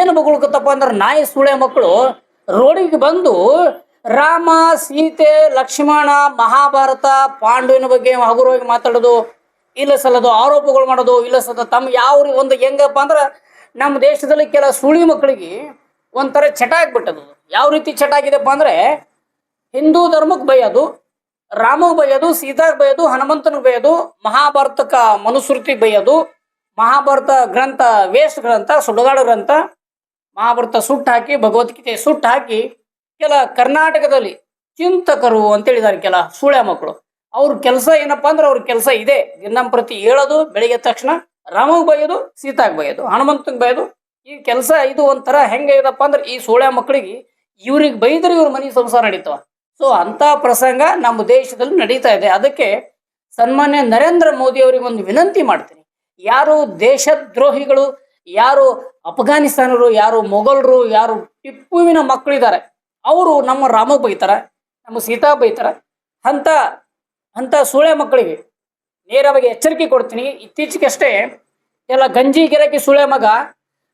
ಏನು ಬಗಳ್ಕೊತಪ್ಪ ಅಂದ್ರೆ ನಾಯಿ ಸುಳೆ ಮಕ್ಕಳು ರೋಡಿಗೆ ಬಂದು ರಾಮ, ಸೀತೆ, ಲಕ್ಷ್ಮಣ, ಮಹಾಭಾರತ, ಪಾಂಡುವಿನ ಬಗ್ಗೆ ಹಗುರವಾಗಿ ಮಾತಾಡೋದು, ಇಲ್ಲ ಸಲ್ಲದು ಆರೋಪಗಳು ಮಾಡೋದು, ಇಲ್ಲ ಸದ ತಮ್ಮ ಯಾವ ಒಂದು ಹೆಂಗಪ್ಪ ಅಂದ್ರೆ ನಮ್ಮ ದೇಶದಲ್ಲಿ ಕೆಲ ಸುಳಿ ಮಕ್ಕಳಿಗೆ ಒಂಥರ ಚಟ ಆಗ್ಬಿಟ್ಟದು. ಯಾವ ರೀತಿ ಚಟ ಆಗಿದೆಪ್ಪ ಅಂದ್ರೆ ಹಿಂದೂ ಧರ್ಮಕ್ಕೆ ಬೈಯೋದು ರಾಮಗೆ ಬೈಯೋದು, ಸೀತಾಗ್ ಬೈಯೋದು, ಹನುಮಂತನಿಗೆ ಬೈಯೋದು, ಮಹಾಭಾರತಕ್ಕ ಮನುಸ್ಮೃತಿ ಬೈಯೋದು, ಮಹಾಭಾರತ ಗ್ರಂಥ ವೇಸ್ಟ್ ಗ್ರಂಥ, ಸುಡುಗಾಡು ಗ್ರಂಥ ಮಹಾಭಾರತ ಸುಟ್ಟು ಹಾಕಿ ಭಗವದ್ಗೀತೆ ಸುಟ್ಟು ಹಾಕಿ, ಕೆಲ ಕರ್ನಾಟಕದಲ್ಲಿ ಚಿಂತಕರು ಅಂತೇಳಿದ್ದಾರೆ ಕೆಲ ಸೂಳೆ ಮಕ್ಕಳು. ಅವ್ರ ಕೆಲಸ ಏನಪ್ಪಾ ಅಂದ್ರೆ ಅವ್ರ ಕೆಲಸ ಇದೆ. ದಿನಂಪ್ರತಿ ಹೇಳೋದು ಬೆಳಿಗ್ಗೆ ತಕ್ಷಣ ರಾಮಗ್ ಬೈಯೋದು, ಸೀತಾಗ್ ಬೈಯೋದು, ಹನುಮಂತಂಗ್ ಬೈಯೋದು. ಈ ಕೆಲಸ ಇದು ಒಂಥರ ಹೆಂಗೆ ಇದಪ್ಪ ಅಂದ್ರೆ ಈ ಸೂಳೆ ಮಕ್ಕಳಿಗೆ ಇವ್ರಿಗೆ ಬೈದ್ರೆ ಇವ್ರ ಮನೆ ಸಂಸಾರ ನಡೀತಾವ. ಸೊ ಅಂತ ಪ್ರಸಂಗ ನಮ್ಮ ದೇಶದಲ್ಲಿ ನಡೀತಾ ಇದೆ. ಅದಕ್ಕೆ ಸನ್ಮಾನ್ಯ ನರೇಂದ್ರ ಮೋದಿ ಅವರಿಗೆ ಒಂದು ವಿನಂತಿ ಮಾಡ್ತೀನಿ. ಯಾರು ದೇಶದ್ರೋಹಿಗಳು ಯಾರು ಅಫ್ಘಾನಿಸ್ತಾನರು, ಯಾರು ಮೊಘಲರು, ಯಾರು ಟಿಪ್ಪುವಿನ ಮಕ್ಕಳಿದ್ದಾರೆ ಅವರು ನಮ್ಮ ರಾಮ ಬೈತಾರ, ನಮ್ಮ ಸೀತಾ ಬೈತಾರೆ. ಅಂತ ಅಂತ ಸೂಳೆ ಮಕ್ಕಳಿಗೆ ನೇರವಾಗಿ ಎಚ್ಚರಿಕೆ ಕೊಡ್ತೀನಿ. ಇತ್ತೀಚೆಗಷ್ಟೇ ಎಲ್ಲ ಗಂಜಿ ಗಿರಕಿ ಸೂಳೆ ಮಗ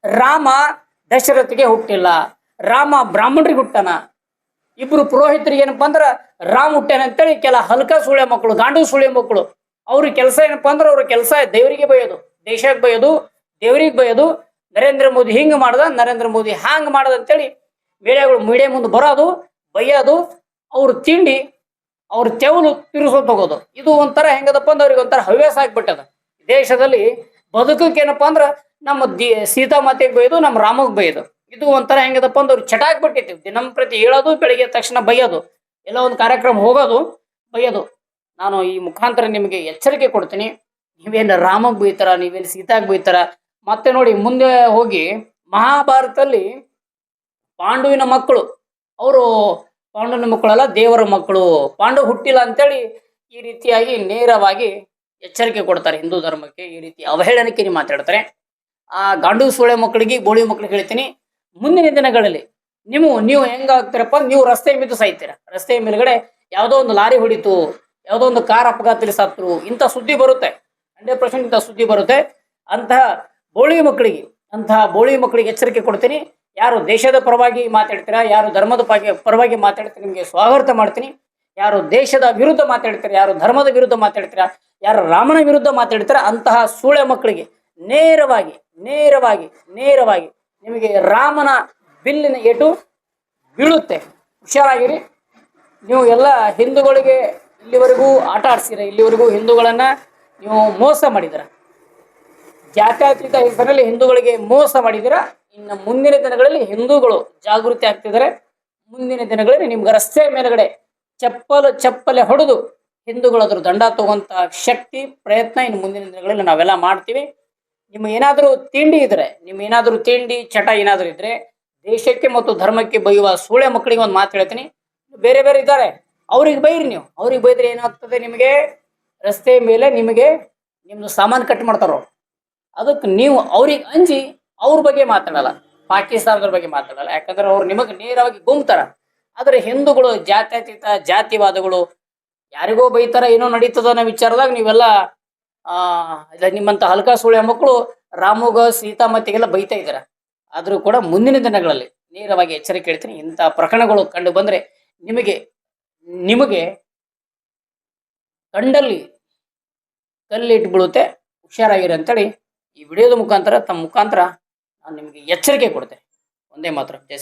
ರಾಮ ದಶರಥಿಗೆ ಹುಟ್ಟಿಲ್ಲ. ರಾಮ ಬ್ರಾಹ್ಮಣರಿಗೆ ಹುಟ್ಟನ. ಇಬ್ರು ಪುರೋಹಿತರಿಗೆ ಏನಪ್ಪ ಅಂದ್ರೆ ರಾಮ್ ಹುಟ್ಟ್ಯಾನ ಅಂತೇಳಿ ಕೆಲ ಹಲ್ಕ ಸುಳೆ ಮಕ್ಕಳು, ಗಾಂಡು ಸುಳೆ ಮಕ್ಕಳು. ಅವ್ರ ಕೆಲಸ ಏನಪ್ಪ ಅಂದ್ರೆ ಅವ್ರ ಕೆಲಸ ದೇವರಿಗೆ ಬೈಯೋದು ದೇಶಕ್ಕೆ ಬೈಯೋದು ದೇವರಿಗೆ ಬೈಯೋದು ನರೇಂದ್ರ ಮೋದಿ ಹಿಂಗ್ ಮಾಡ್ದ, ನರೇಂದ್ರ ಮೋದಿ ಹಾಂಗ್ ಮಾಡ್ದ ಅಂತೇಳಿ ಮೀಡಿಯಾಗಳು ಮೀಡಿಯಾ ಮುಂದೆ ಬರೋದು ಬೈಯೋದು ಅವ್ರ ತಿಂಡಿ, ಅವ್ರ ತೆವಲು ತಿರ್ಸೋದ್ ಹೋಗೋದು ಇದು ಒಂಥರ ಹೆಂಗದಪ್ಪ ಅಂದ್ರೆ ಅವ್ರಿಗೆ ಒಂಥರ ಹವ್ಯಾಸ ಆಗ್ಬಿಟ್ಟದ. ದೇಶದಲ್ಲಿ ಬದುಕಕ್ಕೆ ಏನಪ್ಪಾ ಅಂದ್ರೆ ನಮ್ಮ ದಿ ಸೀತಾ ಮಾತೆಗೆ ಬೈಯೋದು ನಮ್ಮ ರಾಮಗ್ ಬೈಯೋದು ಇದು ಒಂಥರ ಹೆಂಗದಪ್ಪ ಅಂದ್ರೆ ಅವ್ರು ಚಟ ನಮ್ಮ ದಿನಂಪ್ರತಿ ಹೇಳೋದು, ಬೆಳಿಗ್ಗೆ ತಕ್ಷಣ ಬೈಯೋದು ಎಲ್ಲ ಒಂದು ಕಾರ್ಯಕ್ರಮ ಹೋಗೋದು ಬೈಯೋದು ನಾನು ಈ ಮುಖಾಂತರ ನಿಮಗೆ ಎಚ್ಚರಿಕೆ ಕೊಡ್ತೀನಿ. ನೀವೇನು ರಾಮಗ್ ಬೈತಾರ, ನೀವೇನು ಸೀತಾಗ್ ಬೈತಾರ ಮತ್ತೆ ನೋಡಿ ಮುಂದೆ ಹೋಗಿ ಮಹಾಭಾರತದಲ್ಲಿ ಪಾಂಡುವಿನ ಮಕ್ಕಳು. ಅವರು ಪಾಂಡುವಿನ ಮಕ್ಕಳಲ್ಲ, ದೇವರ ಮಕ್ಕಳು. ಪಾಂಡು ಹುಟ್ಟಿಲ್ಲ ಅಂತೇಳಿ ಈ ರೀತಿಯಾಗಿ ನೇರವಾಗಿ ಎಚ್ಚರಿಕೆ ಕೊಡ್ತಾರೆ ಹಿಂದೂ ಧರ್ಮಕ್ಕೆ. ಈ ರೀತಿ ಅವಹೇಳನಕ್ಕೆ ಮಾತಾಡ್ತಾರೆ. ಆ ಗಾಂಡು ಸೂಳೆ ಮಕ್ಕಳಿಗೆ, ಬೋಳಿ ಮಕ್ಕಳಿಗೆ ಹೇಳ್ತೀನಿ. ಮುಂದಿನ ದಿನಗಳಲ್ಲಿ ನೀವು ನೀವು ಹೆಂಗಾಗ್ತೀರಪ್ಪ? ನೀವು ರಸ್ತೆ ಮೇಲೆ ಸಾಯ್ತೀರ. ರಸ್ತೆ ಮೇಲ್ಗಡೆ ಯಾವುದೋ ಒಂದು ಲಾರಿ ಹೊಡಿತು, ಯಾವುದೋ ಒಂದು ಕಾರ್ ಅಪಘಾತದಲ್ಲಿ ಸತ್ರು, ಇಂಥ ಸುದ್ದಿ ಬರುತ್ತೆ. ಹಂಡ್ರೆಡ್ ಪರ್ಸೆಂಟ್ ಇಂಥ ಸುದ್ದಿ ಬರುತ್ತೆ. ಅಂತಹ ಬೋಳಿ ಮಕ್ಕಳಿಗೆ, ಅಂತಹ ಬೋಳಿ ಮಕ್ಕಳಿಗೆ ಎಚ್ಚರಿಕೆ ಕೊಡ್ತೀನಿ. ಯಾರು ದೇಶದ ಪರವಾಗಿ ಮಾತಾಡ್ತೀರಾ, ಯಾರು ಧರ್ಮದ ಪರವಾಗಿ ಮಾತಾಡ್ತೀರಾ, ನಿಮಗೆ ಸ್ವಾಗತ ಮಾಡ್ತೀನಿ. ಯಾರು ದೇಶದ ವಿರುದ್ಧ ಮಾತಾಡ್ತೀರಾ, ಯಾರು ಧರ್ಮದ ವಿರುದ್ಧ ಮಾತಾಡ್ತೀರಾ, ಯಾರು ರಾಮನ ವಿರುದ್ಧ ಮಾತಾಡ್ತೀರಾ, ಅಂತಹ ಸೂಳೆ ಮಕ್ಕಳಿಗೆ ನೇರವಾಗಿ ನೇರವಾಗಿ ನೇರವಾಗಿ ನಿಮಗೆ ರಾಮನ ಬಿಲ್ಲಿನ ಏಟು ಬೀಳುತ್ತೆ. ಹುಷಾರಾಗಿರಿ. ನೀವು ಎಲ್ಲ ಹಿಂದೂಗಳಿಗೆ ಇಲ್ಲಿವರೆಗೂ ಆಟ ಆಡ್ಸಿರ ಇಲ್ಲಿವರೆಗೂ ಹಿಂದೂಗಳನ್ನು ನೀವು ಮೋಸ ಮಾಡಿದಿರ ಜಾತ್ಯತೀತ ಹೆಸರಲ್ಲಿ ಹಿಂದೂಗಳಿಗೆ ಮೋಸ ಮಾಡಿದಿರ, ಇನ್ನು ಮುಂದಿನ ದಿನಗಳಲ್ಲಿ ಹಿಂದೂಗಳು ಜಾಗೃತಿ ಆಗ್ತಿದ್ದಾರೆ ಮುಂದಿನ ದಿನಗಳಲ್ಲಿ ನಿಮ್ಗೆ ರಸ್ತೆ ಮೇಲ್ಗಡೆ ಚಪ್ಪಲು ಚಪ್ಪಲೆ ಹೊಡೆದು ಹಿಂದೂಗಳು ಅದ್ರ ದಂಡ ತಗೊಂತ ಶಕ್ತಿ, ಪ್ರಯತ್ನ ಇನ್ನು ಮುಂದಿನ ದಿನಗಳಲ್ಲಿ ನಾವೆಲ್ಲ ಮಾಡ್ತೀವಿ. ನಿಮ್ಮ ಏನಾದರೂ ತಿಂಡಿ ಇದ್ರೆ, ನಿಮ್ಮ ಏನಾದರೂ ತಿಂಡಿ, ಚಟ ಏನಾದರೂ ಇದ್ರೆ ದೇಶಕ್ಕೆ ಮತ್ತು ಧರ್ಮಕ್ಕೆ ಬೈಯುವ ಸೂಳೆ ಮಕ್ಕಳಿಗೆ ಒಂದು ಮಾತು ಹೇಳ್ತೀನಿ. ಬೇರೆ ಬೇರೆ ಇದ್ದಾರೆ. ಅವ್ರಿಗೆ ಬೈರಿ ನೀವು. ಅವ್ರಿಗೆ ಬೈದ್ರೆ ಏನಾಗ್ತದೆ ನಿಮಗೆ? ರಸ್ತೆ ಮೇಲೆ ನಿಮಗೆ ನಿಮ್ಮದು ಸಾಮಾನು ಕಟ್ ಮಾಡ್ತಾರ. ಅದಕ್ಕೆ ನೀವು ಅವ್ರಿಗೆ ಅಂಜಿ ಅವ್ರ ಬಗ್ಗೆ ಮಾತಾಡಲ್ಲ, ಪಾಕಿಸ್ತಾನದವ್ರ ಬಗ್ಗೆ ಮಾತಾಡಲ್ಲ. ಯಾಕಂದ್ರೆ ಅವ್ರು ನಿಮಗೆ ನೇರವಾಗಿ ಗುಮ್ತಾರ. ಆದ್ರೆ ಹಿಂದೂಗಳು, ಜಾತ್ಯತೀತ, ಜಾತಿವಾದಗಳು ಯಾರಿಗೋ ಬೈತಾರ, ಏನೋ ನಡೀತದ ಅನ್ನೋ ವಿಚಾರದಾಗ ನೀವೆಲ್ಲ, ಆ ನಿಮ್ಮಂತ ಹಲ್ಕಾ ಸುಳ್ಯ ಮಕ್ಕಳು ರಾಮುಗ ಸೀತಾಮತಿಗೆಲ್ಲ ಬೈತಾ ಇದಾರ ಆದರೂ ಕೂಡ ಮುಂದಿನ ದಿನಗಳಲ್ಲಿ ನೇರವಾಗಿ ಎಚ್ಚರಿಕೆ ಹೇಳ್ತೀನಿ, ಇಂಥ ಪ್ರಕರಣಗಳು ಕಂಡು ಬಂದರೆ ನಿಮಗೆ ನಿಮಗೆ ಕಂಡಲ್ಲಿ ಕಲ್ಲಿಟ್ಟು ಬೀಳುತ್ತೆ ಹುಷಾರಾಗಿರಿ ಅಂತೇಳಿ ಈ ವಿಡಿಯೋದ ಮುಖಾಂತರ ತಮ್ಮ ಮುಖಾಂತರ ನಾನು ನಿಮಗೆ ಎಚ್ಚರಿಕೆ ಕೊಡ್ತೇನೆ. ಒಂದೇ ಮಾತ್ರ. ಜೈ